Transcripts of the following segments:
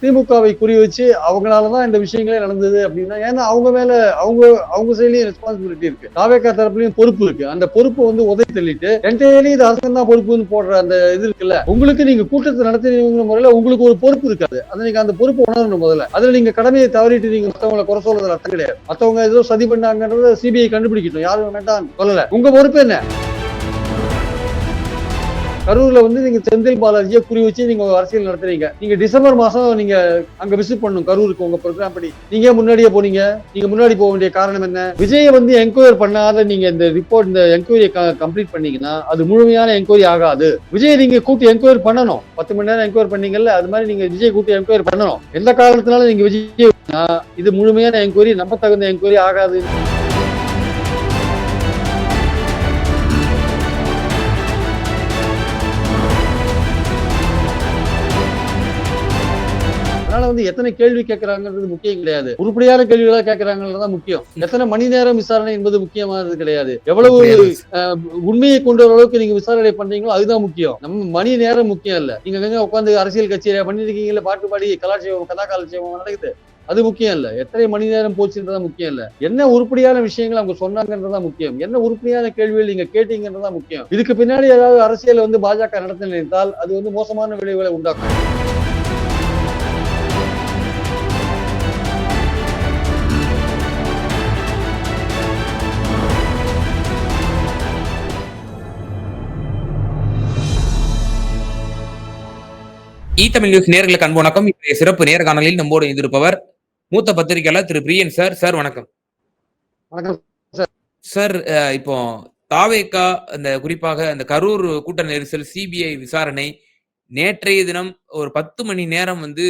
திமுகவை குறி வச்சு அவங்களாலதான் இந்த விஷயங்களே நடந்தது அப்படின்னா ஏன்னா அவங்க மேல அவங்க அவங்க சைட்லயும் ரெஸ்பான்சிபிலிட்டி இருக்கு. தாவேக்கா தரப்புலயும் பொறுப்பு இருக்கு. அந்த பொறுப்பை வந்து உதவி தள்ளிட்டு என்டையர்லி இது அரசாங்கம் தான் பொறுப்புன்னு போடுற அந்த இது இருக்குல்ல உங்களுக்கு நீங்க கூட்டத்தை நடத்தினீங்க முறையில உங்களுக்கு ஒரு பொறுப்பு இருக்காது. அதை நீங்க அந்த பொறுப்பு உணரணும் முதல்ல. அதுல நீங்க கடமையை தவறிட்டு நீங்க மத்தவங்களை குறை சொல்றது அர்த்தம் கிடையாது. மத்தவங்க ஏதோ சதி பண்ணாங்கன்றத சிபிஐ கண்டுபிடிக்கட்டும். யாரும் வேண்டாம் சொல்லல. உங்க பொறுப்பு என்ன? கரூர்ல வந்து நீங்க செந்தில் பாலாஜியை குறி வச்சு நீங்க அரசியல் நடத்துறீங்க. நீங்க டிசம்பர் மாசம் நீங்க அங்க விசிட் பண்ணணும் கரூருக்கு உங்க ப்ரோக்ராம் படி. நீங்க ஏன் முன்னாடியே போனீங்க? நீங்க முன்னாடி போக வேண்டிய காரணம் என்ன? விஜயை வந்து என்கொயர் பண்ணாத நீங்க இந்த ரிப்போர்ட் இந்த என்கொயரியை கம்ப்ளீட் பண்ணீங்கன்னா அது முழுமையான என்கொயரி ஆகாது. விஜய் நீங்க கூட்டி என்கொயர் பண்ணணும். பத்து மணி நேரம் என்கொயர் பண்ணீங்கல்ல அது மாதிரி நீங்க விஜய் கூட்டி என்கொயர் பண்ணணும். எந்த காரணத்தினாலும் நீங்க விஜய் இது முழுமையான என்கொயரி நம்ப தகுந்த என்கொயரி ஆகாது. அதனால வந்து எத்தனை கேள்வி கேட்கறாங்கன்றது முக்கியம் கிடையாது. உருப்படியான கேள்விகளா கேட்கறாங்கன்றது தான் முக்கியம். எத்தனை மணி நேரம் விசாரணை என்பது முக்கியமானது கிடையாது. எவ்வளவு உண்மையை கொண்டு வர அளவுக்கு நீங்க விசாரணை பண்றீங்களோ அதுதான் முக்கியம். நம்ம மணி நேரம் முக்கியம் இல்ல. நீங்க உட்காந்து அரசியல் கட்சியில பண்ணிருக்கீங்கல்ல பாட்டு பாடி கலாட்சேபம் கதா காலட்சேபம் நடக்குது. அது முக்கியம் இல்ல. எத்தனை மணி நேரம் போச்சுன்றதா முக்கியம் இல்ல. என்ன உருப்படியான விஷயங்கள் அவங்க சொன்னாங்கன்றதா முக்கியம். என்ன உருப்படியான கேள்விகள் நீங்க கேட்டீங்கன்றதா முக்கியம். இதுக்கு பின்னாடி ஏதாவது அரசியல் வந்து பாஜக நடத்த நினைத்தால் அது வந்து மோசமான விளைவுகளை உண்டாக்கும். இ தமிழ் நியூஸ் நேர்களுக்கு அன்பு வணக்கம். இன்றைய சிறப்பு நேர்காணலில் நம்மோடு இருப்பவர் மூத்த பத்திரிகையாளர் திரு பிரியன் சார். சார் வணக்கம். சார் இப்போ தாவேக்கா அந்த குறிப்பாக அந்த கரூர் கூட்ட நெரிசல் சிபிஐ விசாரணை நேற்றைய தினம் ஒரு பத்து மணி நேரம் வந்து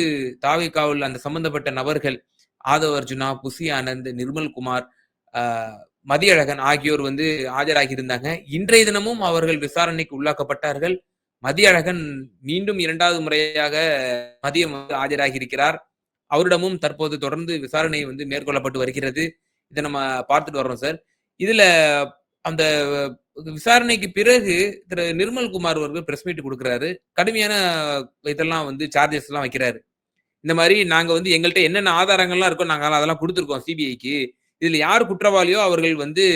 தாவேக்காவில் அந்த சம்பந்தப்பட்ட நபர்கள் ஆதவ அர்ஜுனா புசி ஆனந்த் நிர்மல்குமார் மதியழகன் ஆகியோர் வந்து ஆஜராகி இருந்தாங்க இன்றைய தினமும் அவர்கள் விசாரணைக்கு உள்ளாக்கப்பட்டார்கள். மதியழகன் மீண்டும் இரண்டாவது முறையாக மதியம் வந்து ஆஜராகி இருக்கிறார் அவரிடமும் தற்போது தொடர்ந்து விசாரணை வந்து மேற்கொள்ளப்பட்டு வருகிறது. இதை நம்ம பார்த்துட்டு வர்றோம் சார். இதுல அந்த விசாரணைக்கு பிறகு திரு நிர்மல்குமார் அவர்கள் பிரஸ் மீட் கொடுக்குறாரு. கடுமையான இதெல்லாம் வந்து சார்ஜஸ் எல்லாம் வைக்கிறாரு. இந்த மாதிரி நாங்க வந்து எங்கள்கிட்ட என்னென்ன ஆதாரங்கள்லாம் இருக்கோ நாங்கள் அதெல்லாம் கொடுத்துருக்கோம் சிபிஐக்கு இதுல யார் குற்றவாளியோ அவர்கள் வந்து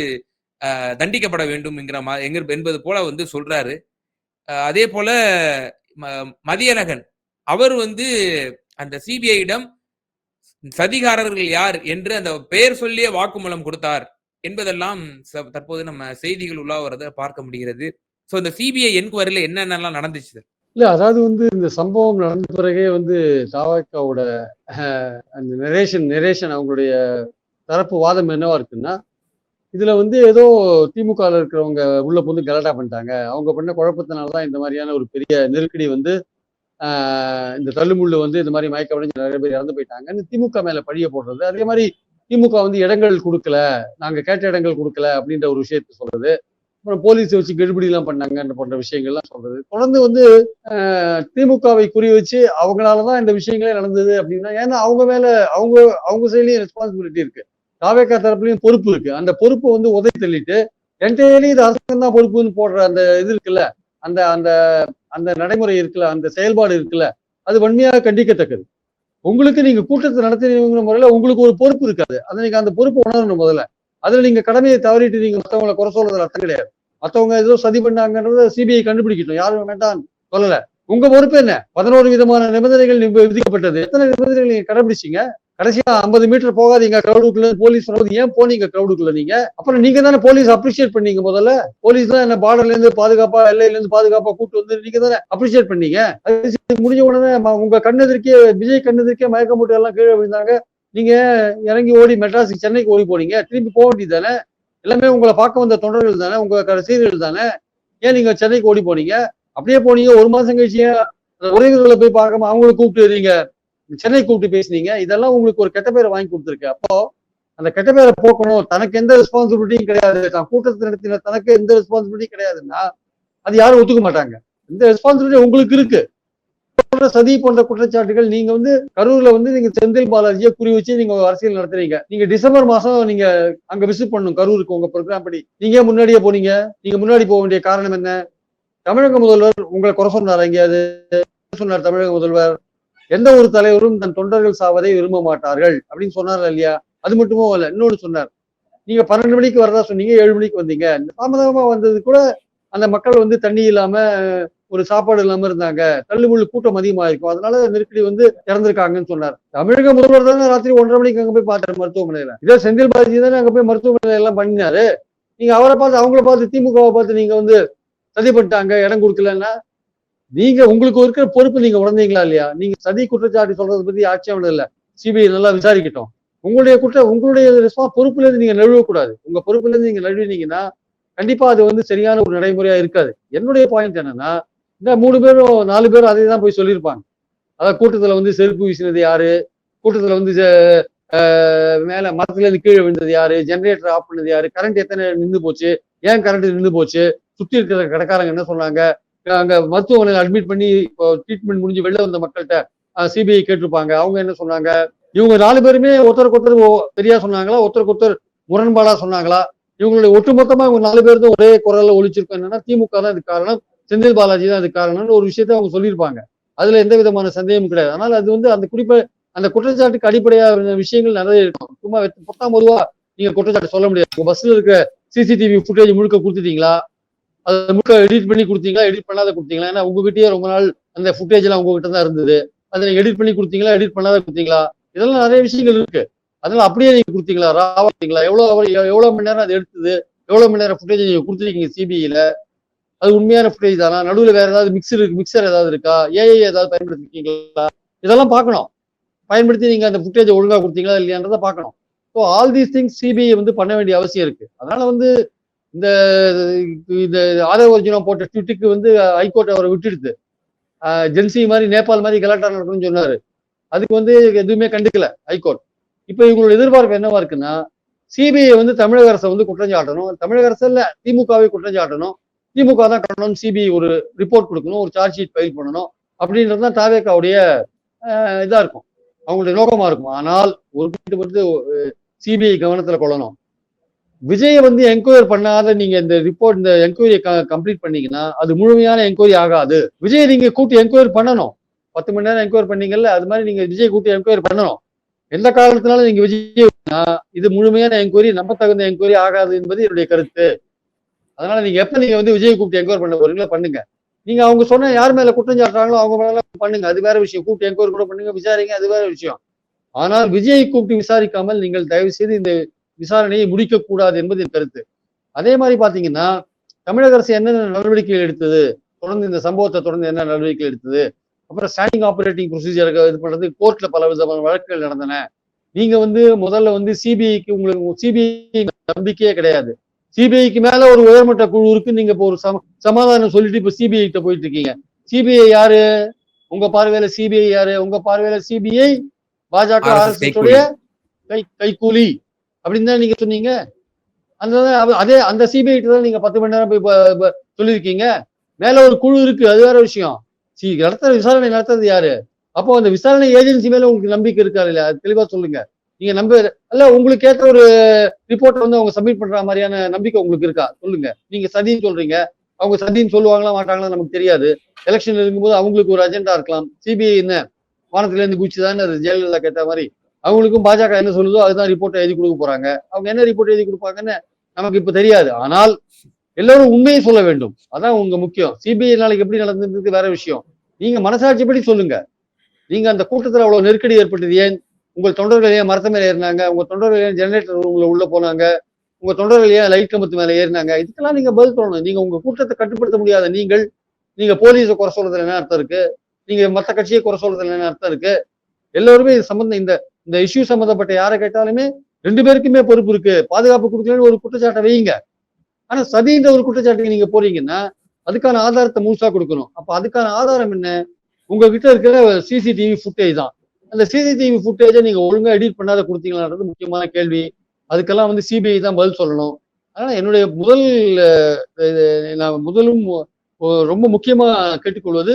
தண்டிக்கப்பட வேண்டும் என்கிற மா- எங்க என்பது போல வந்து சொல்றாரு. அதே போல ம- மதியழகன். அவர் வந்து அந்த சிபிஐயிடம் சதிகாரர்கள் யார் என்று அந்த பெயர் சொல்லியே வாக்குமூலம் கொடுத்தார் என்பதெல்லாம் தற்போது நம்ம செய்திகள் உலா பார்க்க முடிகிறது. சோ இந்த சிபிஐ என்கொயரியில என்னென்னலாம் நடந்துச்சு இல்ல அதாவது வந்து இந்த சம்பவம் நடந்த பிறகே வந்து தாவக்காவோட அந்த நெரேஷன் நரேஷன் அவங்களுடைய தரப்பு வாதம் என்னவா இருக்குன்னா இதுல வந்து ஏதோ திமுக இருக்கிறவங்க உள்ள புந்து கலட்டா பண்ணிட்டாங்க. அவங்க பண்ண குழப்பத்தினால தான் இந்த மாதிரியான ஒரு பெரிய நெருக்கடி வந்து இந்த தள்ளுமுள்ளு வந்து இந்த மாதிரி மயக்க அடைஞ்சு நிறைய பேர் இறந்து போயிட்டாங்கன்னு திமுக மேல பழிய போடுறது. அதே மாதிரி திமுக வந்து இடங்கள் கொடுக்கல நாங்க கேட்ட இடங்கள் கொடுக்கல அப்படின்ற ஒரு விஷயத்த சொல்றது. அப்புறம் போலீஸ் வச்சு கெடுபடி எல்லாம் பண்ணாங்கன்ற போன்ற விஷயங்கள்லாம் சொல்றது. தொடர்ந்து வந்து திமுகவை குறி வச்சு அவங்களாலதான் இந்த விஷயங்களே நடந்தது அப்படின்னா ஏன்னா அவங்க மேல அவங்க அவங்க சைட்லயும் ரெஸ்பான்சிபிலிட்டி இருக்கு. தாவேக்கா தரப்புலையும் பொறுப்பு இருக்கு. அந்த பொறுப்பை வந்து உதவி தள்ளிட்டு என்டையர்லி இது அரசாங்கம் தான் பொறுப்புன்னு போடுற அந்த இது இருக்குல்ல அந்த அந்த அந்த நடைமுறை இருக்குல்ல அந்த செயல்பாடு இருக்குல்ல அது வன்மையாக கண்டிக்கத்தக்கது. உங்களுக்கு நீங்க கூட்டத்தை நடத்தினீங்கிற முறையில உங்களுக்கு ஒரு பொறுப்பு இருக்காது. அதை நீங்க அந்த பொறுப்பு உணரணும் முதல்ல. அதுல நீங்க கடமையை தவறிட்டு நீங்க மற்றவங்களை குறை சொல்றதுல அர்த்தம் கிடையாது. மத்தவங்க ஏதோ சதி பண்ணாங்கன்றத சிபிஐ கண்டுபிடிக்கட்டும். யாரும் வேண்டாம் சொல்லல. உங்க பொறுப்பு என்ன? பதினோரு விதமான நிபந்தனைகள் விதிக்கப்பட்டது. எத்தனை நிபந்தனைகள் நீங்க கடைபிடிச்சிங்க? கடைசியா ஐம்பது மீட்டர் போகாதீங்க கிரௌடுக்குள்ள போலீஸ் வரும்போது ஏன் போனீங்க கிரௌடுக்குள்ள நீங்க? அப்புறம் நீங்க தானே போலீஸ் அப்ரிஷியேட் பண்ணீங்க முதல்ல? போலீஸ் தான் என்ன பார்டர்ல இருந்து பாதுகாப்பா எல்லையில இருந்து பாதுகாப்பா கூட்டு வந்து நீங்க தானே அப்ரிஷியேட் பண்ணீங்க? அது முடிஞ்ச உடனே உங்க கண்ணெதிர்க்கே விஜய் கண்ணெதிர்க்கே மயக்க மூட்டை எல்லாம் கீழே விழுந்தாங்க. நீங்க இறங்கி ஓடி மெட்ராஸுக்கு சென்னைக்கு ஓடி போனீங்க. திரும்பி போக வேண்டியது தானே? எல்லாமே உங்களை பார்க்க வந்த தொண்டர்கள் தானே? உங்க ரசிகர்கள் தானே? ஏன் நீங்க சென்னைக்கு ஓடி போனீங்க? அப்படியே போனீங்க. ஒரு மாசம் கழிச்சு உறவினர்களை போய் பார்க்காம அவங்கள கூப்பிட்டு நீங்க சென்னை கூப்பிட்டு பேசுனீங்க இதெல்லாம் உங்களுக்கு ஒரு கெட்ட பேரை வாங்கி கொடுத்துருக்கு. அப்போ அந்த கெட்ட பேரை போக்கணும். தனக்கு எந்த ரெஸ்பான்சிபிலிட்டியும் கிடையாது. தான் கூட்டத்தை நடத்தின தனக்கு எந்த ரெஸ்பான்சிபிலிட்டியும் கிடையாதுன்னா அது யாரும் ஒத்துக்க மாட்டாங்க. இந்த ரெஸ்பான்சிபிலிட்டி உங்களுக்கு இருக்கு. சதி போன்ற குற்றச்சாட்டுகள் நீங்க வந்து கரூர்ல வந்து நீங்க செந்தில் பாலாஜியை குறி வச்சு நீங்க அரசியல் நடத்துறீங்க. நீங்க டிசம்பர் மாசம் நீங்க அங்க விசிட் பண்ணும் கரூருக்கு உங்க ப்ரோக்ராம் படி. நீங்க ஏன் முன்னாடியே போனீங்க? நீங்க முன்னாடி போக வேண்டிய காரணம் என்ன? தமிழக முதல்வர் உங்களை குறை சொன்னார் எங்கேயாவது? சொன்னார் தமிழக முதல்வர். எந்த ஒரு தலைவரும் தன் தொண்டர்கள் சாவதை விரும்ப மாட்டார்கள் அப்படின்னு சொன்னார் இல்லையா? அது மட்டுமோ இல்லை இன்னொன்னு சொன்னார். நீங்க பன்னெண்டு மணிக்கு வரதா சொன்னீங்க ஏழு மணிக்கு வந்தீங்க. இந்த தாமதமா வந்தது கூட அந்த மக்கள் வந்து தண்ணி இல்லாம ஒரு சாப்பாடு இல்லாம இருந்தாங்க. தள்ளுமுள்ளு கூட்டம் அதிகமா இருக்கும். அதனால நெருக்கடி வந்து இறந்திருக்காங்கன்னு சொன்னார். தமிழக முதல்வர் தானே ராத்திரி ஒன்றரை மணிக்கு அங்க போய் பார்த்தாரு மருத்துவமனையில. இதே செந்தில் பாலாஜி தானே அங்க போய் மருத்துவமனையில எல்லாம் பண்ணினாரு. நீங்க அவரை பார்த்து அவங்கள பார்த்து திமுகவை பார்த்து நீங்க வந்து சதி பண்ணிட்டாங்க இடம் கொடுக்கலன்னா நீங்க உங்களுக்கு இருக்கிற பொறுப்பு நீங்க உணர்ந்தீங்களா இல்லையா? நீங்க சதி குற்றச்சாட்டு சொல்றதை பத்தி ஆட்சியம் இல்ல சிபிஐ நல்லா விசாரிக்கட்டும். உங்களுடைய குற்ற உங்களுடைய ரெஸ்பான்ஸ் பொறுப்புல இருந்து நீங்க நழுவக்கூடாது. உங்க பொறுப்புல இருந்து நீங்க நழுவினீங்கன்னா கண்டிப்பா அது வந்து சரியான ஒரு நடைமுறையா இருக்காது. என்னுடைய பாயிண்ட் என்னன்னா இந்த மூணு பேரும் நாலு பேரும் அதே தான் போய் சொல்லியிருப்பாங்க. அதாவது கூட்டத்துல வந்து செருப்பு வீசினது யாரு? கூட்டத்துல வந்து மேல மரத்துல இருந்து கீழே விழுந்தது யாரு? ஜெனரேட்டர் ஆஃப் பண்ணது யாரு? கரண்ட் எத்தனை நின்று போச்சு? ஏன் கரண்ட் நின்று போச்சு? சுத்தி இருக்கிற கடைக்காரங்க என்ன சொன்னாங்க? அங்க மருத்துவமனையில் அட்மிட் பண்ணி இப்போ ட்ரீட்மெண்ட் முடிஞ்சு வெளில வந்த மக்கள்கிட்ட சிபிஐ கேட்டிருப்பாங்க. அவங்க என்ன சொன்னாங்க? இவங்க நாலு பேருமே ஒருத்தருக்கு ஒருத்தர் ஓ- சரியா சொன்னாங்களா? ஒருத்தருக்கு ஒருத்தர் முரண்பாடா சொன்னாங்களா? இவங்களுடைய ஒட்டுமொத்தமா இவங்க நாலு பேர் தான் ஒரே குரல்ல ஒழிச்சிருக்கோம் என்னன்னா திமுக தான் இது காரணம். செந்தில் பாலாஜி தான் அது காரணம்னு ஒரு விஷயத்த அவங்க சொல்லியிருப்பாங்க. அதுல எந்த விதமான சந்தேகமும் கிடையாது. அதனால அது வந்து அந்த குறிப்பை அந்த குற்றச்சாட்டுக்கு அடிப்படையான விஷயங்கள் நிறைய இருக்கும். சும்மா வெத்த- பொத்தாம் பொதுவா நீங்க குற்றச்சாட்டு சொல்ல முடியாது. பஸ்ல இருக்க சிசிடிவி ஃபுட்டேஜ் முழுக்க கொடுத்துட்டீங்களா? அதை முழுக்க எடிட் பண்ணி கொடுத்தீங்களா? எடிட் பண்ணாத கொடுத்தீங்களா? ஏன்னா உங்ககிட்டயே ரொம்ப நாள் அந்த ஃபுட்டேஜ் எல்லாம் உங்ககிட்ட தான் இருந்தது. அதை எடிட் பண்ணி கொடுத்தீங்களா? எடிட் பண்ணாத கொடுத்தீங்களா? இதெல்லாம் நிறைய விஷயங்கள் இருக்கு. அதனால அப்படியே நீங்க கொடுத்தீங்களா? ராவா கொடுத்தீங்களா? எவ்வளவு எவ்வளவு மணி நேரம் அது எடுத்தது? எவ்வளவு மணி நேரம் ஃபுட்டேஜ் நீங்க கொடுத்துருக்கீங்க சிபிஐல அது உண்மையான ஃபுட்டேஜ் தானா? நடுவில் வேற ஏதாவது மிக்சர் மிக்சர் ஏதாவது இருக்கா? ஏஐ ஏதாவது பயன்படுத்திருக்கீங்களா? இதெல்லாம் பார்க்கணும். பயன்படுத்தி நீங்க அந்த ஃபுட்டேஜ் ஒழுங்கா கொடுத்தீங்களா இல்லையான்றதை பார்க்கணும். So all these things CBI வந்து பண்ண வேண்டிய அவசியம் இருக்கு. அதனால வந்து இந்த இந்த ஆதவ அர்ஜுனா போட்ட ட்விட்டுக்கு வந்து ஹைகோர்ட் அவரை விட்டுடுது. ஜென்சி மாதிரி நேபாள் மாதிரி கலாட்டா நடக்கணும்னு சொன்னாரு. அதுக்கு வந்து எதுவுமே கண்டுக்கல ஹைகோர்ட். இப்போ இவங்களோட எதிர்பார்ப்பு என்னவா இருக்குன்னா சிபிஐ வந்து தமிழக அரசை வந்து குற்றம் சாட்டணும் தமிழக அரசு இல்லை திமுகவை குற்றம் சாட்டணும் திமுக தான் காரணம் சிபிஐ ஒரு ரிப்போர்ட் கொடுக்கணும் ஒரு சார்ஜ் ஷீட் ஃபைல் பண்ணணும். அப்படின்றது தான் தாவேக்காவுடைய இதாக இருக்கும். அவங்களுடைய நோக்கமாக இருக்கும். ஆனால் ஒரு குறிப்பிட்டு சிபிஐ கவனத்தில் கொள்ளணும். விஜயை வந்து என்கொயர் பண்ணாத நீங்க இந்த ரிப்போர்ட் இந்த என்கொயரியை கம்ப்ளீட் பண்ணீங்கன்னா அது முழுமையான என்கொயரி ஆகாது. விஜய் நீங்க கூட்டி என்கொயரி பண்ணணும். பத்து மணி நேரம் என்கொயர் பண்ணீங்கல்ல அது மாதிரி நீங்க விஜய் கூட்டி என்கொயரி பண்ணணும். எந்த காரணத்தினாலும் நீங்க விஜய் இது முழுமையான என்கொயரி நம்ப தகுந்த என்கொயரி ஆகாது என்பது என்னுடைய கருத்து. அதனால நீங்க எப்ப நீங்க வந்து விஜய் கூப்பிட்டு என்கொயர் பண்ண போறீங்களோ பண்ணுங்க. நீங்க அவங்க சொன்ன யார் மேல குற்றம் சாட்டுறாங்களோ அவங்க மேல பண்ணுங்க. அது வேற விஷயம். கூப்பிட்டு என்கொயர் கூட பண்ணுங்க விசாரிங்க அது வேற விஷயம். ஆனால் விஜயை கூப்பிட்டு விசாரிக்காமல் நீங்கள் தயவு செய்து இந்த விசாரணையை முடிக்க கூடாது என்பது என் கருத்து. அதே மாதிரி பாத்தீங்கன்னா தமிழக அரசு என்னென்ன நடவடிக்கைகள் எடுத்தது? தொடர்ந்து இந்த சம்பவத்தை தொடர்ந்து என்ன நடவடிக்கை எடுத்தது? அப்புறம் ஸ்டாண்டிங் ஆபரேட்டிங் ப்ரொசீஜர் இது பண்றது கோர்ட்ல பல விதமான வழக்குகள் நடந்தன. நீங்க வந்து முதல்ல வந்து சிபிஐக்கு உங்களுக்கு சிபிஐ நம்பிக்கையே கிடையாது. சிபிஐக்கு மேல ஒரு உயர்மட்ட குழு இருக்கு நீங்க இப்போ ஒரு சம சமாதானம் சொல்லிட்டு இப்ப சிபிஐ கிட்ட போயிட்டு இருக்கீங்க. சிபிஐ யாரு? உங்க பார்வையில சிபிஐ யாரு? உங்க பார்வையில சிபிஐ பாஜக உடைய கை கைக்கூலி. அப்படின்னு தான் நீங்க சொன்னீங்க? அந்த அதே அந்த சிபிஐ தான் நீங்க பத்து மணி நேரம் போய் சொல்லியிருக்கீங்க. மேல ஒரு குழு இருக்கு அது வேற விஷயம். சி நடத்துற விசாரணை நடத்துறது யாரு? அப்போ அந்த விசாரணை ஏஜென்சி மேல உங்களுக்கு நம்பிக்கை இருக்கா இல்லையா? தெளிவா சொல்லுங்க. நீங்க நம்ப அல்ல உங்களுக்கு ஏற்ற ஒரு ரிப்போர்ட் வந்து அவங்க சப்மிட் பண்ற மாதிரியான நம்பிக்கை உங்களுக்கு இருக்கா? சொல்லுங்க. நீங்க சதின்னு சொல்றீங்க. அவங்க சதின்னு சொல்லுவாங்களா மாட்டாங்களா நமக்கு தெரியாது. எலெக்ஷன் இருக்கும்போது அவங்களுக்கு ஒரு அஜெண்டா இருக்கலாம். சிபிஐ என்ன வானத்துல இருந்து குச்சி தானே அது ஜெயலலிதா கேட்ட மாதிரி. அவங்களுக்கும் பாஜக என்ன சொல்லுதோ அதுதான் ரிப்போர்ட் எழுதி கொடுக்க போறாங்க. அவங்க என்ன ரிப்போர்ட் எழுதி கொடுப்பாங்கன்னு நமக்கு இப்ப தெரியாது. ஆனால் எல்லாரும் உண்மையை சொல்ல வேண்டும். அதான் உங்க முக்கியம். சிபிஐ நாளைக்கு எப்படி நடந்தது வேற விஷயம். நீங்க மனசாட்சிப்படி சொல்லுங்க. நீங்க அந்த கூட்டத்துல அவ்வளவு நெருக்கடி ஏற்பட்டது ஏன்? உங்கள் தொண்டர்கள் ஏன் மரத்த மேல ஏறினாங்க? உங்க தொண்டர்கள் ஏன் ஜெனரேட்டர் உங்களை உள்ள போனாங்க? உங்க தொண்டர்கள் ஏன் லைட் கம்பத்து மேல ஏறினாங்க? இதுக்கெல்லாம் நீங்க பதில் சொல்லணும். நீங்க உங்க கூட்டத்தை கட்டுப்படுத்த முடியாத நீங்கள் நீங்க போலீஸை குறை சொல்றதுல என்ன அர்த்தம் இருக்கு? நீங்க மத்த கட்சியை குறை சொல்றதுல என்ன அர்த்தம் இருக்கு? எல்லாருமே இது சம்பந்தம் இந்த இந்த இஷ்யூ சம்பந்தப்பட்ட யாரை கேட்டாலுமே ரெண்டு பேருக்குமே பொறுப்பு இருக்கு. பாதுகாப்பு கொடுக்கலன்னு ஒரு குற்றச்சாட்டை வையுங்க ஆனா சதின்ற ஒரு குற்றச்சாட்டுக்கு நீங்க போறீங்கன்னா அதுக்கான ஆதாரத்தை முழுசா கொடுக்கணும். அப்ப அதுக்கான ஆதாரம் என்ன? உங்ககிட்ட இருக்கிற சிசிடிவி ஃபுட்டேஜ் தான். அந்த சிசிடிவி ஃபுட்டேஜை நீங்க ஒழுங்கா எடிட் பண்ணாத கொடுத்தீங்களான்றது முக்கியமான கேள்வி. அதுக்கெல்லாம் வந்து சிபிஐ தான் பதில் சொல்லணும். அதனால என்னுடைய முதல் நான் முதலும் ரொம்ப முக்கியமா கேட்டுக்கொள்வது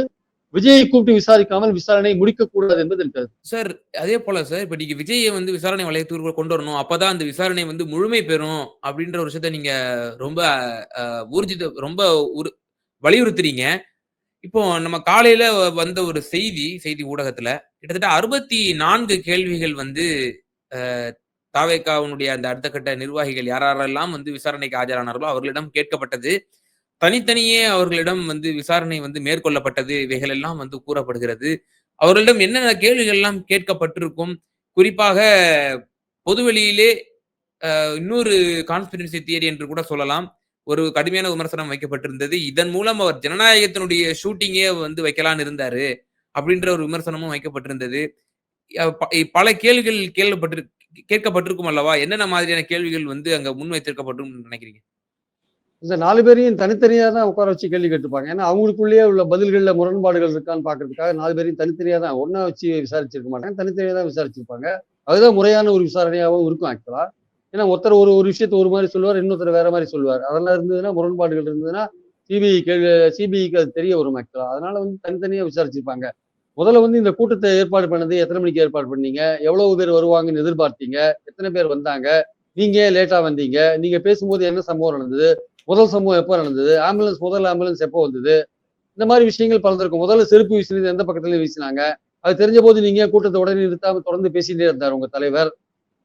விஜயை கூப்பிட்டு விசாரிக்காமல் விசாரணை முடிக்கக்கூடாது என்பது கருத்து. சார் அதே போல சார் இப்ப நீங்க விஜயை வந்து விசாரணை வளையத்துக்குள்ள கொண்டு வரணும் அப்பதான் அந்த விசாரணை வந்து முழுமை பெறும் அப்படின்ற ஒரு விஷயத்த நீங்க ரொம்ப ஊர்ஜித ரொம்ப உரு வலியுறுத்துறீங்க. இப்போ நம்ம காலையில வந்த ஒரு செய்தி செய்தி ஊடகத்துல கிட்டத்தட்ட அறுபத்தி நான்கு கேள்விகள் வந்து தாவேக்காவுடைய அந்த அடுத்த கட்ட நிர்வாகிகள் யாரெல்லாம் வந்து விசாரணைக்கு ஆஜரானார்களோ அவர்களிடம் கேட்கப்பட்டது. தனித்தனியே அவர்களிடம் வந்து விசாரணை வந்து மேற்கொள்ளப்பட்டது. இவைகளெல்லாம் வந்து கூறப்படுகிறது. அவர்களிடம் என்னென்ன கேள்விகள் எல்லாம் கேட்கப்பட்டிருக்கும்? குறிப்பாக பொதுவெளியிலே இன்னொரு கான்ஸ்பிரன்சி தியரி என்று கூட சொல்லலாம். ஒரு கடுமையான விமர்சனம் வைக்கப்பட்டிருந்தது. இதன் மூலம் அவர் ஜனநாயகத்தினுடைய ஷூட்டிங்கே வந்து வைக்கலான்னு இருந்தாரு அப்படின்ற ஒரு விமர்சனமும் வைக்கப்பட்டிருந்தது. பல கேள்விகள் கேள்விப்பட்டிரு கேட்கப்பட்டிருக்கும் அல்லவா? என்னென்ன மாதிரியான கேள்விகள் வந்து அங்க முன்வைத்திருக்கப்பட்டும் நினைக்கிறீங்க? இந்த நாலு பேரையும் தனித்தனியாக தான் உட்கார வச்சு கேள்வி கேட்டுப்பாங்க. ஏன்னா அவங்களுக்குள்ளேயே உள்ள பதில்களில் முரண்பாடுகள் இருக்கான்னு பார்க்கறதுக்காக நாலு பேரையும் தனித்தனியாக தான் ஒன்றா வச்சு விசாரிச்சிருக்க மாட்டாங்க. தனித்தனியாக தான் விசாரிச்சிருப்பாங்க. அதுதான் முறையான ஒரு விசாரணையாகவும் இருக்கும் ஆக்சுவலா ஏன்னா ஒருத்தர் ஒரு ஒரு விஷயத்த ஒரு மாதிரி சொல்லுவார் இன்னொருத்தர் வேற மாதிரி சொல்லுவார். அதெல்லாம் இருந்ததுன்னா முரண்பாடுகள் இருந்ததுன்னா சிபிஐ கேள்வி சிபிஐக்கு அது தெரிய வரும் ஆக்சுவலா அதனால வந்து தனித்தனியாக விசாரிச்சிருப்பாங்க. முதல்ல வந்து இந்த கூட்டத்தை ஏற்பாடு பண்ணது எத்தனை மணிக்கு ஏற்பாடு பண்ணீங்க? எவ்வளவு பேர் வருவாங்கன்னு எதிர்பார்த்தீங்க? எத்தனை பேர் வந்தாங்க? நீங்க லேட்டா வந்தீங்க? நீங்க பேசும்போது என்ன சம்பவம் நடந்தது? முதல் சம்பவம் எப்போ நடந்தது? ஆம்புலன்ஸ் முதல் ஆம்புலன்ஸ் எப்போ வந்தது? இந்த மாதிரி விஷயங்கள் பலந்திருக்கும் முதல்ல செருப்பு வீசினது எந்த பக்கத்துல வீசினாங்க. அது தெரிஞ்ச போது நீங்க கூட்டத்தை உடனே நிறுத்தாம தொடர்ந்து பேசிட்டே இருந்தார் உங்க தலைவர்?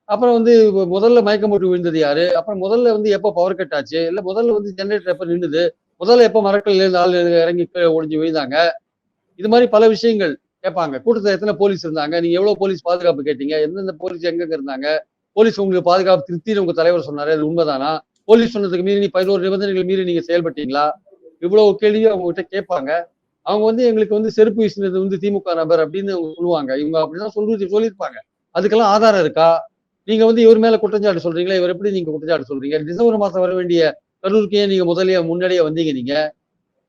அப்புறம் வந்து முதல்ல மயக்கம் போட்டு விழுந்தது யாரு? அப்புறம் முதல்ல வந்து எப்போ பவர் கட் ஆச்சு? இல்லை முதல்ல வந்து ஜென்ரேட்டர் எப்போ நின்றுது முதல்ல எப்போ மரக்கல்ல இருந்து ஆள் இறங்கி ஒழிஞ்சு விழுந்தாங்க? இது மாதிரி பல விஷயங்கள் கேட்பாங்க. கூட்டத்தில் எத்தனை போலீஸ் இருந்தாங்க? நீங்க எவ்வளவு போலீஸ் பாதுகாப்பு கேட்டீங்க? எந்தெந்த போலீஸ் எங்கெங்க இருந்தாங்க? போலீஸ் உங்களுக்கு பாதுகாப்பு திருப்தின்னு உங்க தலைவர் சொன்னாரு. அது உண்மைதானா? போலீஸ் சொன்னதுக்கு மீறி நீ பதினோரு நிபந்தனைகள் மீறி நீங்க செயல்பட்டீங்களா? இவ்வளவு கேள்வி அவங்க கிட்ட கேட்பாங்க. அவங்க வந்து எங்களுக்கு வந்து செருப்பு வீசினது வந்து திமுக நபர் அப்படின்னு அவங்க சொல்லுவாங்க. இவங்க அப்படிதான் சொல்லி சொல்லியிருப்பாங்க. அதுக்கெல்லாம் ஆதாரம் இருக்கா? நீங்க வந்து இவர் மேல குற்றச்சாட்டு சொல்றீங்களா? இவர் எப்படி நீங்க குற்றச்சாட்டு சொல்றீங்க? டிசம்பர் மாசம் வர வேண்டிய கரூருக்கு ஏன் நீங்க முதலிய முன்னாடியே வந்தீங்க நீங்க.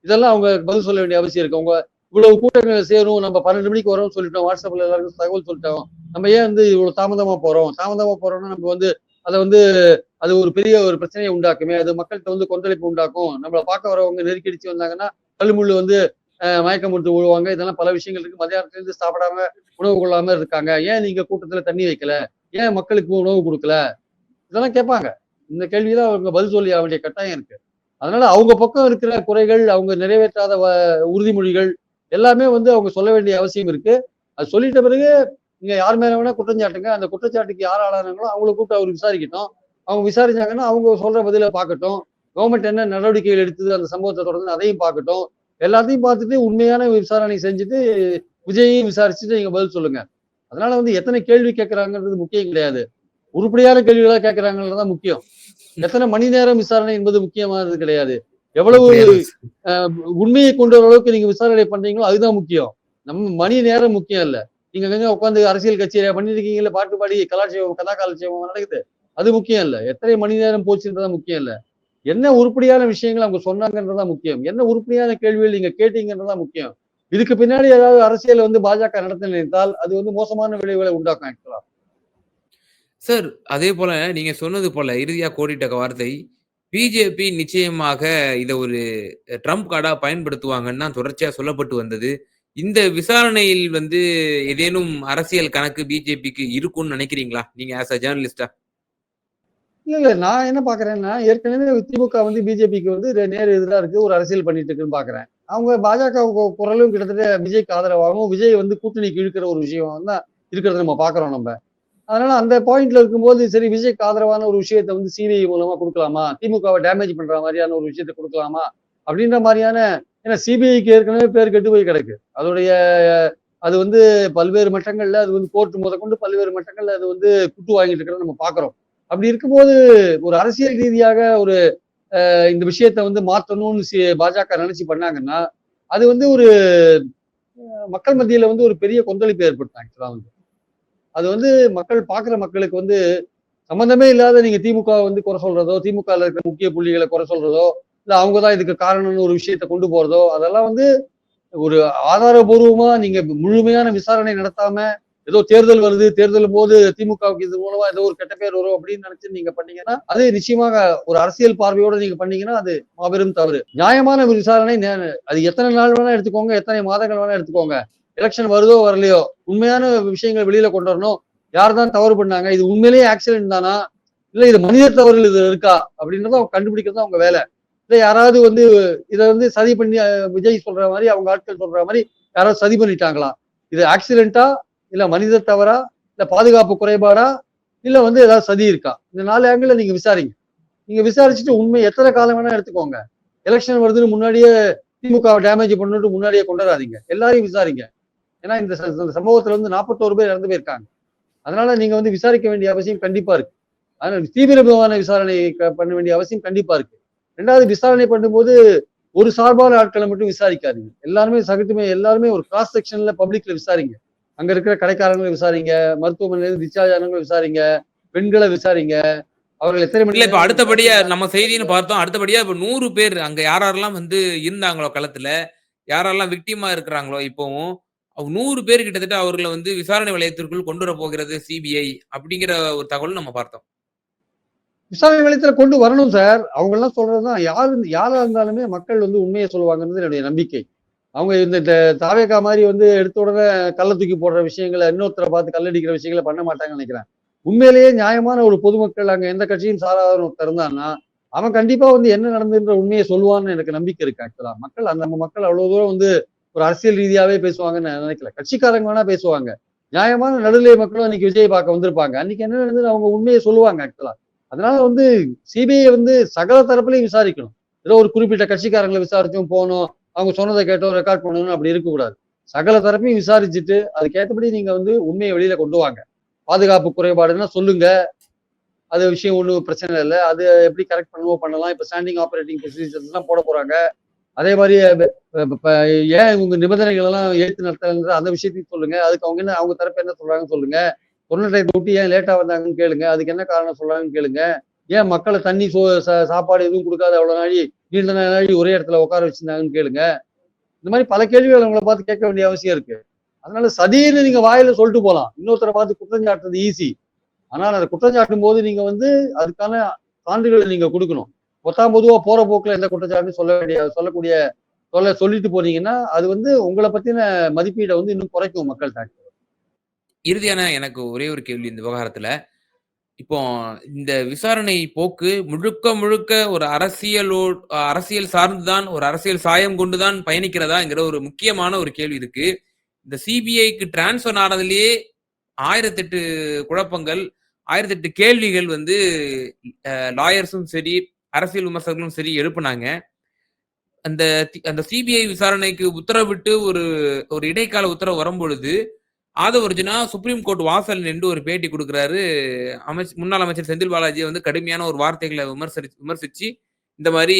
இதெல்லாம் அவங்க பதில் சொல்ல வேண்டிய அவசியம் இருக்கு. அவங்க இவ்வளவு கூட்டங்கள் சேரும். நம்ம பன்னெண்டு மணிக்கு வரோம்னு சொல்லிட்டோம். வாட்ஸ்அப்ல எல்லாருக்கும் தகவல் சொல்லிட்டோம். நம்ம ஏன் வந்து இவ்வளவு தாமதமா போறோம்? தாமதமா போறோம்னா நம்ம வந்து அதை வந்து அது ஒரு பெரிய ஒரு பிரச்சனையை உண்டாக்குமே. அது மக்கள்கிட்ட வந்து கொந்தளிப்பு உண்டாக்கும். நம்மளை பார்க்க வரவங்க நெருக்கடிச்சு வந்தாங்கன்னா கல்முள்ளு வந்து மயக்கம் முடித்து விழுவாங்க. இதெல்லாம் பல விஷயங்கள் இருக்கு. மதியானத்துல இருந்து சாப்பிடாம உணவு கொள்ளாம இருக்காங்க. ஏன் நீங்க கூட்டத்துல தண்ணி வைக்கல? ஏன் மக்களுக்கு உணவு கொடுக்கல? இதெல்லாம் கேட்பாங்க. இந்த கேள்விதான் அவங்க பதில் சொல்லி வேண்டிய கட்டாயம் இருக்கு. அதனால அவங்க பக்கம் இருக்கிற குறைகள் அவங்க நிறைவேற்றாத உறுதிமொழிகள் எல்லாமே வந்து அவங்க சொல்ல வேண்டிய அவசியம் இருக்கு. அது சொல்லிட்ட பிறகு நீங்க யார் மேல வேணா குற்றச்சாட்டுங்க அந்த குற்றச்சாட்டுக்கு யார் ஆளானாங்களோ அவங்கள கூப்பிட்டு அவர் விசாரிக்கட்டும். அவங்க விசாரிச்சாங்கன்னா அவங்க சொல்ற பதில பார்க்கட்டும். கவர்மெண்ட் என்ன நடவடிக்கைகள் எடுத்தது அந்த சம்பவத்தை தொடர்ந்து அதையும் பார்க்கட்டும். எல்லாத்தையும் பார்த்துட்டு உண்மையான விசாரணை செஞ்சுட்டு விஜயையும் விசாரிச்சுட்டு நீங்க பதில் சொல்லுங்க. அதனால வந்து எத்தனை கேள்வி கேட்கறாங்கிறது முக்கியம் கிடையாது. உருப்படியான கேள்விகளா கேட்கறாங்கன்றதான் முக்கியம். எத்தனை மணி நேரம் விசாரணை என்பது முக்கியமானது கிடையாது. எவ்வளவு உண்மையை கொண்டு வர அளவுக்கு நீங்க விசாரணை பண்றீங்களோ அதுதான் முக்கியம். நம்ம மணி நேரம் முக்கியம் இல்ல. நீங்க எங்க உட்காந்து அரசியல் கட்சியில பண்ணிருக்கீங்கல்ல பாட்டு பாடி கலாட்சேபம் கதா காலட்சேபம் நடக்குது. அது முக்கியம் இல்ல. எத்தனை மணி நேரம் போச்சுன்றதா முக்கியம் இல்ல. என்ன உருப்படியான விஷயங்கள் அவங்க சொன்னாங்கன்றதா முக்கியம். என்ன உருப்படியான கேள்விகள் நீங்க கேட்டீங்கன்றதா முக்கியம். இதுக்கு பின்னாடி ஏதாவது அரசியல் வந்து பாஜக நடத்த நினைத்தால் அது வந்து மோசமான விளைவுகளை உண்டாக்கும் ஆக்சுவலா சார் அதே போல நீங்க சொன்னது போல இறுதியா கோடிட்ட வார்த்தை பிஜேபி நிச்சயமாக இதை ஒரு ட்ரம்ப் கார்டா பயன்படுத்துவாங்கன்னு தான் தொடர்ச்சியா சொல்லப்பட்டு வந்தது. இந்த விசாரணையில் வந்து ஏதேனும் அரசியல் கணக்கு பிஜேபிக்கு இருக்கும்னு நினைக்கிறீங்களா? நீங்க ஆஸ் அ ஜேர்னலிஸ்டா இல்ல இல்ல. நான் என்ன பாக்குறேன்னா ஏற்கனவே திமுக வந்து பிஜேபிக்கு வந்து நேர் எதிராக இருக்கு ஒரு அரசியல் பண்ணிட்டு இருக்குன்னு பாக்குறேன். அவங்க பாஜக குரலும் கிட்டத்தட்ட விஜய்க்கு ஆதரவாகவும் விஜய் வந்து கூட்டணிக்கு இழுக்கிற ஒரு விஷயம் தான் இருக்கிறத நம்ம பாக்குறோம் நம்ம. அதனால அந்த பாயிண்ட்ல இருக்கும்போது சரி விஜய்க்கு ஆதரவான ஒரு விஷயத்த வந்து சிபிஐ மூலமா கொடுக்கலாமா? திமுகவை டேமேஜ் பண்ற மாதிரியான ஒரு விஷயத்த கொடுக்கலாமா? அப்படின்ற மாதிரியான ஏன்னா சிபிஐக்கு ஏற்கனவே பேர் கெட்டு போய் கிடக்கு. அதோடைய அது வந்து பல்வேறு மட்டங்கள்ல அது வந்து கோர்ட் முதற்கொண்டு பல்வேறு மட்டங்கள்ல அது வந்து குட்டு வாங்கிட்டு இருக்கிறத நம்ம பாக்குறோம் அப்படி இருக்கும்போது ஒரு அரசியல் ரீதியாக ஒரு இந்த விஷயத்த வந்து மாற்றணும்னு பாஜக நினைச்சு பண்ணாங்கன்னா அது வந்து ஒரு மக்கள் மத்தியில வந்து ஒரு பெரிய கொந்தளிப்பு ஏற்படுத்தும் ஆக்சுவலா வந்து. அது வந்து மக்கள் பாக்குற மக்களுக்கு வந்து சம்பந்தமே இல்லாத நீங்க திமுக வந்து குறை சொல்றதோ திமுக இருக்கிற முக்கிய புள்ளிகளை குறை சொல்றதோ இல்லை அவங்க தான் இதுக்கு காரணம்னு ஒரு விஷயத்த கொண்டு போறதோ அதெல்லாம் வந்து ஒரு ஆதாரபூர்வமா நீங்க முழுமையான விசாரணை நடத்தாம ஏதோ தேர்தல் வருது தேர்தல் போது திமுகவுக்கு இது மூலமா ஏதோ ஒரு கெட்ட பேர் வரும் அப்படின்னு நினைச்சு நீங்க பண்ணீங்கன்னா அது நிச்சயமாக ஒரு அரசியல் பார்வையோட நீங்க பண்ணீங்கன்னா அது மாபெரும் தவறு. நியாயமான ஒரு விசாரணை அது எத்தனை நாள் வேணா எடுத்துக்கோங்க எத்தனை மாதங்கள் வேணா எடுத்துக்கோங்க. எலெக்ஷன் வருதோ வரலையோ உண்மையான விஷயங்கள் வெளியில கொண்டு வரணும். யார் தான் தவறு பண்ணாங்க இது உண்மையிலேயே ஆக்சிடென்ட் தானா? இல்ல இது மனித தவறுகள் இது இருக்கா? அப்படின்றத அவங்க கண்டுபிடிக்கிறது அவங்க வேலை. இல்லை யாராவது வந்து இதை வந்து சதி பண்ணி விஜய் சொல்ற மாதிரி அவங்க ஆட்கள் சொல்ற மாதிரி யாராவது சதி பண்ணிட்டாங்களா? இது ஆக்சிடென்ட்டா இல்ல மனித தவறா? இல்ல பாதுகாப்பு குறைபாடா? இல்ல வந்து ஏதாவது சதி இருக்கா? இந்த நாலு ஆங்கிள் நீங்க விசாரிங்க. நீங்க விசாரிச்சுட்டு உண்மை எத்தனை காலம் வேணா எடுத்துக்கோங்க. எலெக்ஷன் வருதுன்னு முன்னாடியே திமுக டேமேஜ் பண்ணிட்டு முன்னாடியே கொண்டாடாதீங்க. எல்லாரையும் விசாரிங்க. ஏன்னா இந்த ச- இந்த சம்பவத்துல வந்து நாற்பத்தோரு பேர் இறந்து போயிருக்காங்க. அதனால நீங்க வந்து விசாரிக்க வேண்டிய அவசியம் கண்டிப்பா இருக்கு. அதனால தீவிரமான விசாரணை க- பண்ண வேண்டிய அவசியம் கண்டிப்பா இருக்கு. ரெண்டாவது விசாரணை பண்ணும்போது ஒரு சார்பான ஆட்களை மட்டும் விசாரிக்காதீங்க. எல்லாருமே சகட்டுமே எல்லாருமே ஒரு கிராஸ் செக்ஷன்ல பப்ளிக்ல விசாரிங்க. அங்க இருக்கிற கடைக்காரங்களை விசாரிங்க மருத்துவமனையில டிஸ்சார்ஜ் ஆனவங்களை விசாரிங்க பெண்களை விசாரிங்க. அவர்கள் எத்தனை மணி இப்ப அடுத்தபடியா? நம்ம செய்தின்னு பார்த்தோம். அடுத்தபடியா இப்ப நூறு பேர் அங்க யாரெல்லாம் வந்து இருந்தாங்களோ களத்துல யாரெல்லாம் விக்டிமா இருக்கிறாங்களோ இப்பவும் நூறு பேர் கிட்டத்தட்ட அவர்களை வந்து விசாரணை வளையத்திற்குள் கொண்டு வர போகிறது சிபிஐ அப்படிங்கிற ஒரு தகவல் நம்ம பார்த்தோம். விசாரணை நிலையத்துல கொண்டு வரணும் சார் அவங்க எல்லாம் சொல்றதுதான். யாரு யாரா இருந்தாலுமே மக்கள் வந்து உண்மையை சொல்லுவாங்கன்றது என்னுடைய நம்பிக்கை. அவங்க இந்த தாவேக்கா மாதிரி வந்து எடுத்த உடனே கள்ள தூக்கி போடுற விஷயங்களை இன்னொருத்தரை பார்த்து கல்லடிக்கிற விஷயங்களை பண்ண மாட்டாங்கன்னு நினைக்கிறேன். உண்மையிலேயே நியாயமான ஒரு பொதுமக்கள் அங்க எந்த கட்சியும் சாராத ஒருத்தர் இருந்தான்னா அவன் கண்டிப்பா வந்து என்ன நடந்துன்ற உண்மையை சொல்லுவான்னு எனக்கு நம்பிக்கை இருக்கு ஆக்சுவலா மக்கள் அந்த நம்ம மக்கள் அவ்வளவு தூரம் வந்து ஒரு அரசியல் ரீதியாவே பேசுவாங்கன்னு நினைக்கல. கட்சிக்காரங்க வேணா பேசுவாங்க. நியாயமான நடுநிலை மக்களும் அன்னைக்கு விஜய் பார்க்க வந்திருப்பாங்க. அன்னைக்கு என்ன நடந்தது அவங்க உண்மையை சொல்லுவாங்க ஆக்சுவலா அதனால வந்து சிபிஐ வந்து சகல தரப்புலையும் விசாரிக்கணும். ஏதோ ஒரு குறிப்பிட்ட கட்சிக்காரங்களை விசாரிச்சும் போகணும் அவங்க சொன்னதை கேட்டோம் ரெக்கார்ட் பண்ணணும் அப்படி இருக்கக்கூடாது. சகல தரப்பையும் விசாரிச்சுட்டு அதுக்கேற்றபடி நீங்க வந்து உண்மையை வெளியில கொண்டு வாங்க. பாதுகாப்பு குறைபாடுன்னா சொல்லுங்க. அது விஷயம் ஒன்றும் பிரச்சனை இல்லை. அது எப்படி கரெக்ட் பண்ணுவோ பண்ணலாம். இப்போ ஸ்டாண்டிங் ஆப்ரேட்டிங் ப்ரொசீஜர்ஸ் எல்லாம் போட போறாங்க. அதே மாதிரி ஏன் உங்க நிபந்தனைகள் எல்லாம் ஏற்று நடத்தலைன்ற அந்த விஷயத்தையும் சொல்லுங்க. அதுக்கு அவங்க என்ன அவங்க தரப்பு என்ன சொல்றாங்கன்னு சொல்லுங்க. தொழில்நுட்பத்தை விட்டு ஏன் லேட்டாக வந்தாங்கன்னு கேளுங்க. அதுக்கு என்ன காரணம் சொல்றாங்கன்னு கேளுங்க. ஏன் மக்களை தண்ணி சோ சா- சாப்பாடு எதுவும் கொடுக்காத அவ்வளோ நாளி நீண்ட நாளி ஒரே இடத்துல உட்கார வச்சிருந்தாங்கன்னு கேளுங்க. இந்த மாதிரி பல கேள்விகள் உங்களை பார்த்து கேட்க வேண்டிய அவசியம் இருக்கு. அதனால சதின்னு நீங்க வாயில சொல்லிட்டு போகலாம் இன்னொருத்தரை பார்த்து குற்றம் சாட்டுறது ஈஸி ஆனால் அதை குற்றம் சாட்டும் போது நீங்க வந்து அதுக்கான சான்றுகளை நீங்க கொடுக்கணும். பொத்தாம் பொதுவா போற போக்குல எந்த குற்றச்சாட்டுன்னு சொல்ல வேண்டிய சொல்லக்கூடிய சொல்ல சொல்லிட்டு போனீங்கன்னா அது வந்து உங்களை பத்தின மதிப்பீடை வந்து இன்னும் குறைக்கும் மக்கள் தாக்கு இறுதியான எனக்கு ஒரே ஒரு கேள்வி இந்த விவகாரத்துல. இப்போ இந்த விசாரணை போக்கு முழுக்க முழுக்க ஒரு அரசியலோ அரசியல் சார்ந்துதான் ஒரு அரசியல் சாயம் கொண்டுதான் பயணிக்கிறதாங்கிற ஒரு முக்கியமான ஒரு கேள்வி இருக்கு. இந்த சிபிஐக்கு டிரான்ஸ்ஃபர் ஆனதுலயே ஆயிரத்தெட்டு குழப்பங்கள் ஆயிரத்தெட்டு கேள்விகள் வந்து லாயர்ஸும் சரி அரசியல் விமர்சகர்களும் சரி எழுப்புனாங்க. அந்த அந்த சிபிஐ விசாரணைக்கு உத்தரவிட்டு ஒரு ஒரு இடைக்கால உத்தரவு வரும்பொழுது ஆதவர்ஜுனா சுப்ரீம் கோர்ட் வாசல் நின்று ஒரு பேட்டி கொடுக்குறாரு. அமைச்சர் முன்னாள் அமைச்சர் செந்தில் பாலாஜி வந்து கடுமையான ஒரு வார்த்தைகளை விமர்சரி விமர்சிச்சு இந்த மாதிரி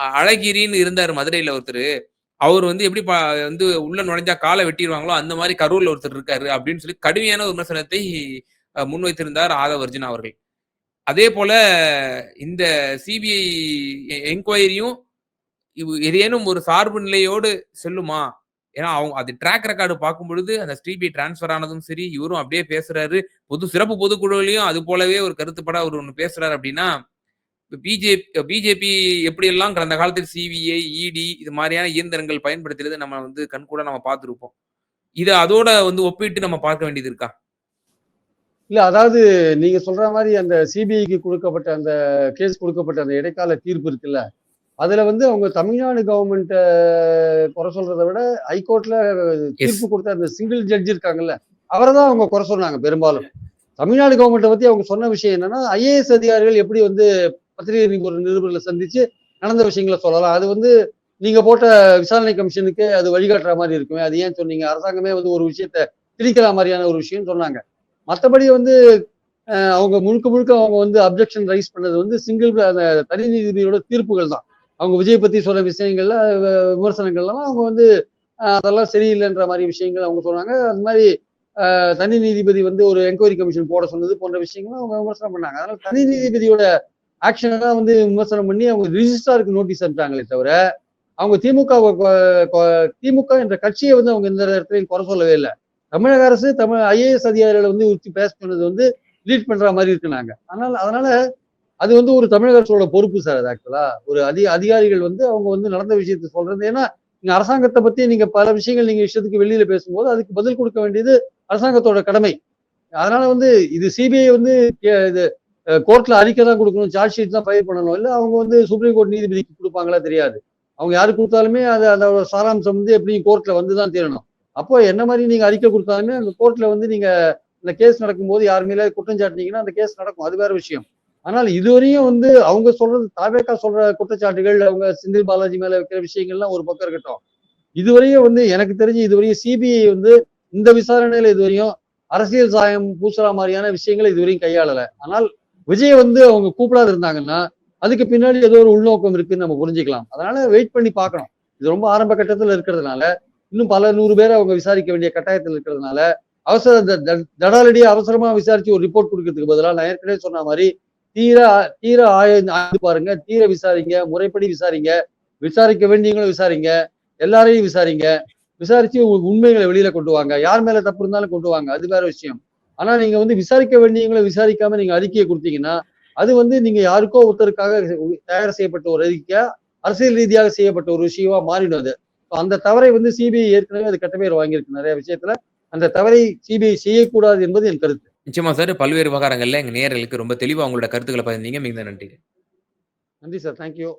அழகிரின்னு இருந்தார் மதுரையில் ஒருத்தர். அவர் வந்து எப்படி பா- வந்து உள்ள நுழைஞ்சா காலை வெட்டிடுவாங்களோ அந்த மாதிரி கரூர்ல ஒருத்தர் இருக்காரு அப்படின்னு சொல்லி கடுமையான விமர்சனத்தை முன்வைத்திருந்தார் ஆதவர்ஜுனா அவர்கள். அதே போல இந்த சிபிஐ என்கொயரியும் இவ் ஏதேனும் ஒரு சார்பு நிலையோடு செல்லுமா? ஏன்னா அவங்க அது ட்ராக் ரெக்கார்டு பார்க்கும் பொழுது அந்த ஸ்ரீபி டிரான்ஸ்ஃபர் ஆனதும் சரி இவரும் அப்படியே பேசுறாரு. பொது சிறப்பு பொதுக்குழுவிலையும் அது போலவே ஒரு கருத்துப்பட அவர் ஒன்று பேசுறாரு அப்படின்னா பிஜேபி பிஜேபி எப்படியெல்லாம் கடந்த காலத்தில் சிவிஐ இடி இது மாதிரியான இயந்திரங்கள் பயன்படுத்துறது நம்ம வந்து கண்கூட நம்ம பார்த்துருப்போம். இதை அதோட வந்து ஒப்பிட்டு நம்ம பார்க்க வேண்டியது இருக்கா? இல்ல அதாவது நீங்க சொல்ற மாதிரி அந்த சிபிஐக்கு கொடுக்கப்பட்ட அந்த கேஸ் கொடுக்கப்பட்ட அந்த இடைக்கால தீர்ப்பு இருக்குல்ல? அதுல வந்து அவங்க தமிழ்நாடு கவர்மெண்ட் குறை சொல்றதை விட ஹைகோர்ட்ல தீர்ப்பு கொடுத்த அந்த சிங்கிள் ஜட்ஜ் இருக்காங்கல்ல அவரை தான் அவங்க குறை சொன்னாங்க பெரும்பாலும். தமிழ்நாடு கவர்மெண்ட்டை பத்தி அவங்க சொன்ன விஷயம் என்னன்னா ஐஏஎஸ் அதிகாரிகள் எப்படி வந்து பத்திரிகை நிருபர் நிருபர்களை சந்திச்சு நடந்த விஷயங்களை சொல்லலாம். அது வந்து நீங்க போட்ட விசாரணை கமிஷனுக்கு அது வழிகாட்டுற மாதிரி இருக்குமே. அது ஏன் சொன்னீங்க? அரசாங்கமே வந்து ஒரு விஷயத்த திணிக்கிற மாதிரியான ஒரு விஷயம் சொன்னாங்க. மற்றபடி வந்து அவங்க முழுக்க முழுக்க அவங்க வந்து அப்ஜெக்ஷன் ரைஸ் பண்ணது வந்து சிங்கிள் அந்த தனி நீதிபதியோட தீர்ப்புகள் தான். அவங்க விஜய் பத்தி சொல்ற விஷயங்கள்ல விமர்சனங்கள்லாம் அவங்க வந்து அதெல்லாம் சரியில்லைன்ற மாதிரி விஷயங்கள் அவங்க சொன்னாங்க அந்த மாதிரி தனி நீதிபதி வந்து ஒரு என்கொயரி கமிஷன் போட சொன்னது போன்ற விஷயங்களும் அவங்க விமர்சனம் பண்ணாங்க. அதனால தனி நீதிபதியோட ஆக்ஷனை தான் வந்து விமர்சனம் பண்ணி அவங்க ரிஜிஸ்டாருக்கு நோட்டீஸ் அனுப்பிட்டாங்களே தவிர அவங்க திமுக திமுக என்ற கட்சியை வந்து அவங்க எந்த இடத்துலையும் குறை சொல்லவே இல்லை. தமிழக அரசு தமிழ் ஐஏஎஸ் அதிகாரிகளை வந்து உச்சி பேச சொன்னது வந்து லீட் பண்ற மாதிரி இருக்குனாங்க. அதனால அதனால அது வந்து ஒரு தமிழக அரசோட பொறுப்பு சார் அது ஆக்சுவலா ஒரு அதி அதிகாரிகள் வந்து அவங்க வந்து நடந்த விஷயத்தை சொல்றது. ஏன்னா நீங்க அரசாங்கத்தை பத்தி நீங்க பல விஷயங்கள் நீங்க விஷயத்துக்கு வெளியில பேசும்போது அதுக்கு பதில் கொடுக்க வேண்டியது அரசாங்கத்தோட கடமை. அதனால வந்து இது சிபிஐ வந்து கே- இது கோர்ட்ல அறிக்கை தான் கொடுக்கணும் சார்ஜ் ஷீட் தான் ஃபைல் பண்ணணும். இல்லை அவங்க வந்து சுப்ரீம் கோர்ட் நீதிபதிக்கு கொடுப்பாங்களா தெரியாது. அவங்க யாரு கொடுத்தாலுமே அது அதோட சாராம்சம் வந்து எப்படியும் கோர்ட்ல வந்து தான் தீரணும். அப்போ என்ன மாதிரி நீங்க அறிக்கை கொடுத்தாலுமே அந்த கோர்ட்ல வந்து நீங்க இந்த கேஸ் நடக்கும்போது யார் மேல குற்றம் சாட்டினீங்கன்னா அந்த கேஸ் நடக்கும். அது வேற விஷயம். ஆனால் இதுவரையும் வந்து அவங்க சொல்றது தாவேக்கா சொல்ற குற்றச்சாட்டுகள் அவங்க செந்தில் பாலாஜி மேல வைக்கிற விஷயங்கள்லாம் ஒரு பக்கம் இருக்கட்டும். இதுவரையும் வந்து எனக்கு தெரிஞ்சு இதுவரையும் சிபிஐ வந்து இந்த விசாரணையில இதுவரையும் அரசியல் சாயம் பூசுற மாதிரியான விஷயங்களை இதுவரையும் கையாளல. ஆனால் விஜய் வந்து அவங்க கூப்பிடாது இருந்தாங்கன்னா அதுக்கு பின்னாடி ஏதோ ஒரு உள்நோக்கம் இருக்குன்னு நம்ம புரிஞ்சுக்கலாம். அதனால வெயிட் பண்ணி பார்க்கணும். இது ரொம்ப ஆரம்ப கட்டத்தில் இருக்கிறதுனால இன்னும் பல நூறு பேரை அவங்க விசாரிக்க வேண்டிய கட்டாயத்தில் இருக்கிறதுனால அவசர த- அவசரமா விசாரிச்சு ஒரு ரிப்போர்ட் கொடுக்கறதுக்கு பதிலாக நான் ஏற்கனவே சொன்ன மாதிரி தீர தீர ஆய்ந்து பாருங்க. தீர விசாரிங்க முறைப்படி விசாரிங்க. விசாரிக்க வேண்டியவங்களும் விசாரிங்க. எல்லாரையும் விசாரிங்க. விசாரிச்சு உண்மைகளை வெளியில கொண்டு வாங்க. யார் மேல தப்பு இருந்தாலும் கொண்டு வாங்க. அது வேற விஷயம். ஆனா நீங்க வந்து விசாரிக்க வேண்டியவங்களை விசாரிக்காம நீங்க அறிக்கையை கொடுத்தீங்கன்னா அது வந்து நீங்க யாருக்கோ ஒருத்தருக்காக தயார் செய்யப்பட்ட ஒரு அறிக்கை அரசியல் ரீதியாக செய்யப்பட்ட ஒரு விஷயமா மாறிடும் அது. அந்த தவறை வந்து சிபிஐ ஏற்கனவே அது கட்ட பேர் வாங்கியிருக்கு. நிறைய விஷயத்துல அந்த தவறை சிபிஐ செய்யக்கூடாது என்பது என் கருத்து. நிச்சயமா சார். பல்வேறு விவகாரங்கள்ல எங்க நேர்களுக்கு ரொம்ப தெளிவா உங்களோட கருத்துக்களை பதிந்தீங்க மிகுந்த நன்றி நன்றி சார். தேங்க்யூ